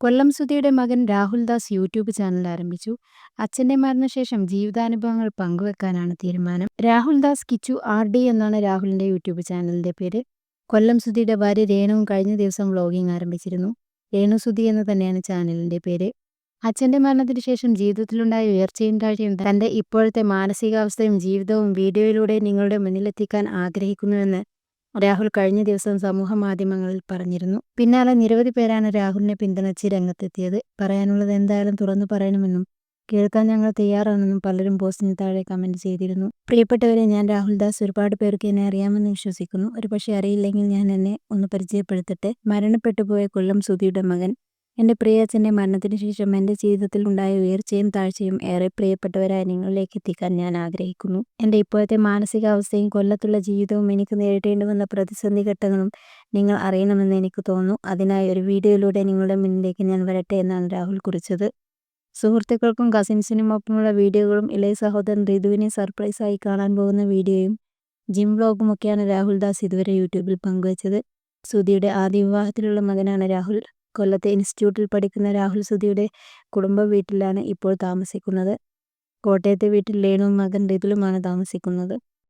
കൊല്ലം സുധിയുടെ മകൻ Rahuldas YouTube channel ആരംഭിച്ചു. അച്ഛന്റെ മരണശേഷം ജീവിതാനുഭവങ്ങൾ പങ്കുവെക്കാനാണ് തീരുമാനം. രാഹുൽദാസ് കിച്ചു ആർ ഡി എന്നാണ് രാഹുലിന്റെ യൂട്യൂബ് ചാനലിന്റെ പേര്. കൊല്ലം സുധിയുടെ ഭാര്യ രേണുവും കഴിഞ്ഞ ദിവസം വ്ലോഗിംഗ് ആരംഭിച്ചിരുന്നു. രേണു സുധി എന്ന് തന്നെയാണ് ചാനലിന്റെ പേര്. അച്ഛന്റെ മരണത്തിന് ശേഷം ജീവിതത്തിലുണ്ടായ ഉയർച്ചയും താഴ്ചയും തന്റെ ഇപ്പോഴത്തെ മാനസികാവസ്ഥയും ജീവിതവും വീഡിയോയിലൂടെ നിങ്ങളുടെ മുന്നിലെത്തിക്കാൻ ആഗ്രഹിക്കുന്നുവെന്ന് രാഹുൽ കഴിഞ്ഞ ദിവസം സമൂഹ മാധ്യമങ്ങളിൽ പറഞ്ഞിരുന്നു. പിന്നാലെ നിരവധി പേരാണ് രാഹുലിനെ പിന്തുണച്ച് രംഗത്തെത്തിയത്. പറയാനുള്ളത് എന്തായാലും തുറന്നു പറയണമെന്നും കേൾക്കാൻ ഞങ്ങൾ തയ്യാറാണെന്നും പലരും പോസ്റ്റിന് താഴെ കമന്റ് ചെയ്തിരുന്നു. പ്രിയപ്പെട്ടവരെ ഞാൻ രാഹുൽ ദാസ് ഒരുപാട് പേർക്ക് എന്നെ അറിയാമെന്ന് വിശ്വസിക്കുന്നു. ഒരുപക്ഷെ അറിയില്ലെങ്കിൽ ഞാൻ എന്നെ ഒന്ന് പരിചയപ്പെടുത്തട്ടെ. മരണപ്പെട്ടു പോയ കൊല്ലം സുധിയുടെ മകൻ എന്റെ പ്രിയച്ഛന്റെ മരണത്തിന് ശേഷം എന്റെ ജീവിതത്തിൽ ഉണ്ടായ ഉയർച്ചയും താഴ്ചയും ഏറെ പ്രിയപ്പെട്ടവരായ നിങ്ങളിലേക്ക് എത്തിക്കാൻ ഞാൻ ആഗ്രഹിക്കുന്നു. എന്റെ ഇപ്പോഴത്തെ മാനസികാവസ്ഥയും കൊല്ലത്തുള്ള ജീവിതവും എനിക്ക് നേരിടേണ്ടി വന്ന പ്രതിസന്ധി ഘട്ടങ്ങളും നിങ്ങൾ അറിയണമെന്ന് എനിക്ക് തോന്നുന്നു. അതിനായി ഒരു വീഡിയോയിലൂടെ നിങ്ങളുടെ മുന്നിലേക്ക് ഞാൻ വരട്ടെ എന്നാണ് രാഹുൽ കുറിച്ചത്. സുഹൃത്തുക്കൾക്കും കസിൻസിനും ഒപ്പമുള്ള വീഡിയോകളും ഇളയ സഹോദരൻ ഋതുവിനെ സർപ്രൈസായി കാണാൻ പോകുന്ന വീഡിയോയും ജിം വ്ളോഗുമൊക്കെയാണ് രാഹുൽ ദാസ് ഇതുവരെ യൂട്യൂബിൽ പങ്കുവച്ചത്. സുധിയുടെ ആദ്യ വിവാഹത്തിലുള്ള മകനാണ് രാഹുൽ. കൊല്ലത്തെ ഇൻസ്റ്റിറ്റ്യൂട്ടിൽ പഠിക്കുന്ന രാഹുൽ സുധിയുടെ കുടുംബ വീട്ടിലാണ് ഇപ്പോൾ താമസിക്കുന്നത്. കോട്ടയത്തെ വീട്ടിൽ ലേണുവും മകൻ ഋതുലുമാണ് താമസിക്കുന്നത്.